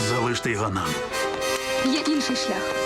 Залиште його нам. Є інший шлях.